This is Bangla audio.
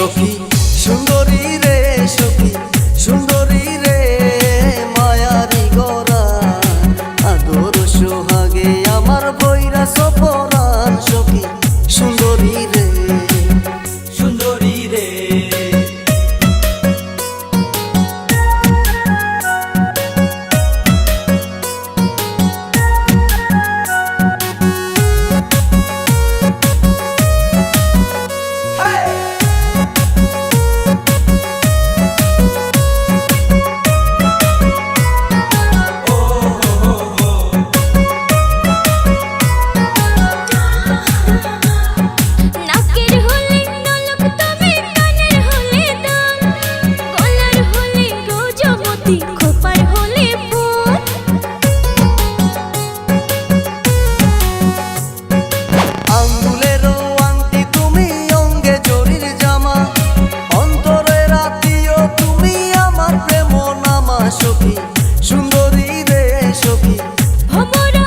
সখী সুন্দরী রে সখী সুন্দরী রে মায়ারি গরা আদর সোহাগে আমার বৈরা সপরান সুন্দরী রে সখী। ভমরা